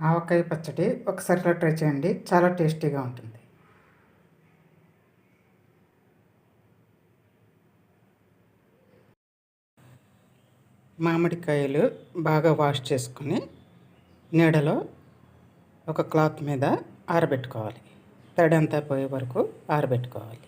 ఆవకాయ పచ్చడి ఒకసారి ఇలా ట్రై చేయండి. చాలా టేస్టీగా ఉంటుంది. మామిడికాయలు బాగా వాష్ చేసుకుని నీడలో ఒక క్లాత్ మీద ఆరబెట్టుకోవాలి. తడంతా పోయే వరకు ఆరబెట్టుకోవాలి.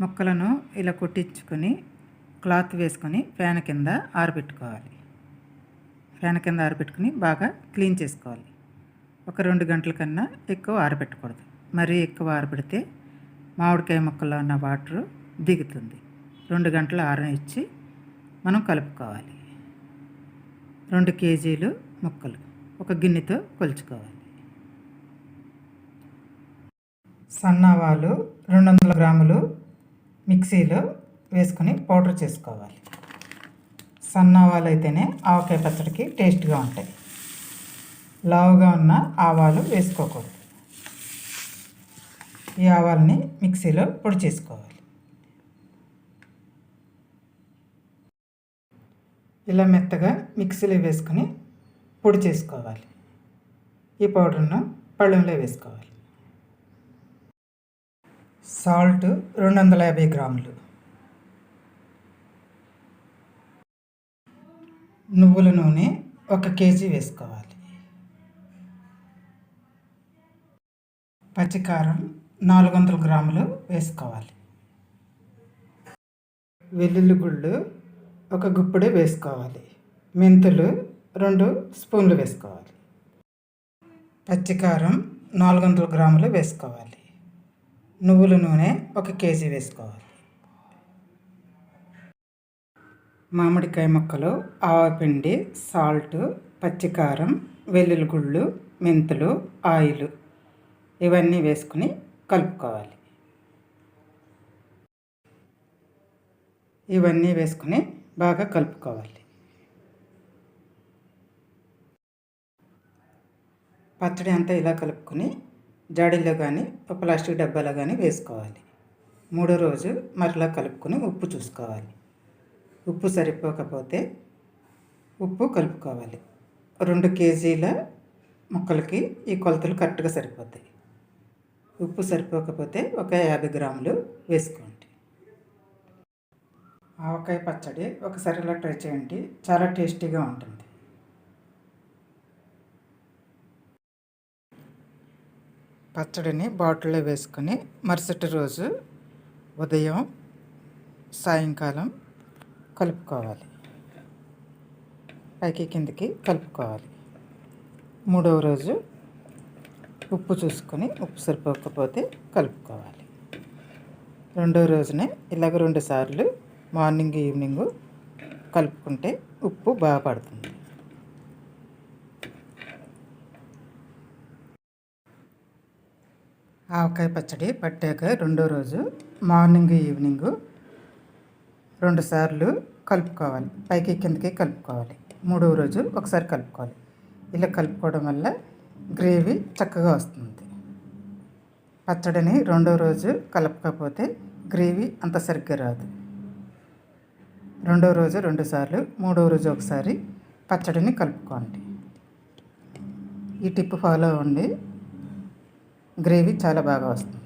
ముక్కలను ఇలా కొట్టించుకొని క్లాత్ వేసుకొని ఫ్యాన్ కింద ఆరబెట్టుకోవాలి. ఫ్యాన్ కింద ఆరబెట్టుకుని బాగా క్లీన్ చేసుకోవాలి. ఒక రెండు గంటల కన్నా ఎక్కువ ఆరబెట్టకూడదు. మరీ ఎక్కువ ఆరబెడితే మామిడికాయ ముక్కల్లో ఉన్న వాటర్ దిగుతుంది. రెండు గంటలు ఆరనిచ్చి మనం కలుపుకోవాలి. రెండు కేజీలు ముక్కలు ఒక గిన్నెతో కొలుచుకోవాలి. సన్నావాలు రెండు వందల గ్రాములు మిక్సీలో వేసుకొని పౌడర్ చేసుకోవాలి. సన్నావాలు అయితేనే ఆవకాయ పచ్చడికి టేస్ట్గా ఉంటాయి. లావుగా ఉన్న ఆవాలు వేసుకోకూడదు. ఈ ఆవాలని మిక్సీలో పొడి చేసుకోవాలి. ఇలా మెత్తగా మిక్సీలో వేసుకొని పొడి చేసుకోవాలి. ఈ పౌడర్ను పళ్ళెంలో వేసుకోవాలి. సాల్ట్ రెండు వందల యాభై గ్రాములు. నువ్వుల నూనె ఒక కేజీ వేసుకోవాలి. పచ్చికారం నాలుగు వందల గ్రాములు వేసుకోవాలి. వెల్లుల్లి గుళ్ళు ఒక గుప్పెడు వేసుకోవాలి. మెంతులు రెండు స్పూన్లు వేసుకోవాలి. పచ్చికారం నాలుగు వందల గ్రాములు వేసుకోవాలి. నువ్వుల నూనె ఒక కేజీ వేసుకోవాలి. మామిడికాయ ముక్కలు ఆవపిండి సాల్ట్ పచ్చికారం వెల్లుల్లి గుళ్ళు మెంతులు ఆయిల్ ఇవన్నీ వేసుకుని కలుపుకోవాలి. ఇవన్నీ వేసుకుని బాగా కలుపుకోవాలి. పచ్చడి అంతా ఇలా కలుపుకొని జాడీలో కానీ ఒక ప్లాస్టిక్ డబ్బాలో కానీ వేసుకోవాలి. మూడో రోజు మరలా కలుపుకొని ఉప్పు చూసుకోవాలి. ఉప్పు సరిపోకపోతే ఉప్పు కలుపుకోవాలి. రెండు కేజీల ముక్కలకి ఈ కొలతలు కరెక్ట్గా సరిపోతాయి. ఉప్పు సరిపోకపోతే ఒక యాభై గ్రాములు వేసుకోండి. ఆవకాయ పచ్చడి ఒకసారి ఇలా ట్రై చేయండి. చాలా టేస్టీగా ఉంటుంది. పచ్చడిని బాటిల్లో వేసుకొని మరుసటి రోజు ఉదయం సాయంకాలం కలుపుకోవాలి. పైకి కిందకి కలుపుకోవాలి. మూడవ రోజు ఉప్పు చూసుకొని ఉప్పు సరిపోకపోతే కలుపుకోవాలి. రెండో రోజునే ఇలాగ రెండు సార్లు మార్నింగ్ ఈవినింగ్ కలుపుకుంటే ఉప్పు బాగా పడుతుంది. ఆవకాయ పచ్చడి పట్టాక రెండో రోజు మార్నింగ్ ఈవినింగ్ రెండు సార్లు కలుపుకోవాలి. పైకి కిందకి కలుపుకోవాలి. మూడవ రోజు ఒకసారి కలుపుకోవాలి. ఇలా కలుపుకోవడం వల్ల గ్రేవీ చక్కగా వస్తుంది. పచ్చడిని రెండో రోజు కలపకపోతే గ్రేవీ అంత సరిగ్గా రాదు. రెండో రోజు రెండు సార్లు మూడో రోజు ఒకసారి పచ్చడిని కలుపుకోండి. ఈ టిప్ ఫాలో అవ్వండి. గ్రేవీ చాలా బాగా వస్తుంది.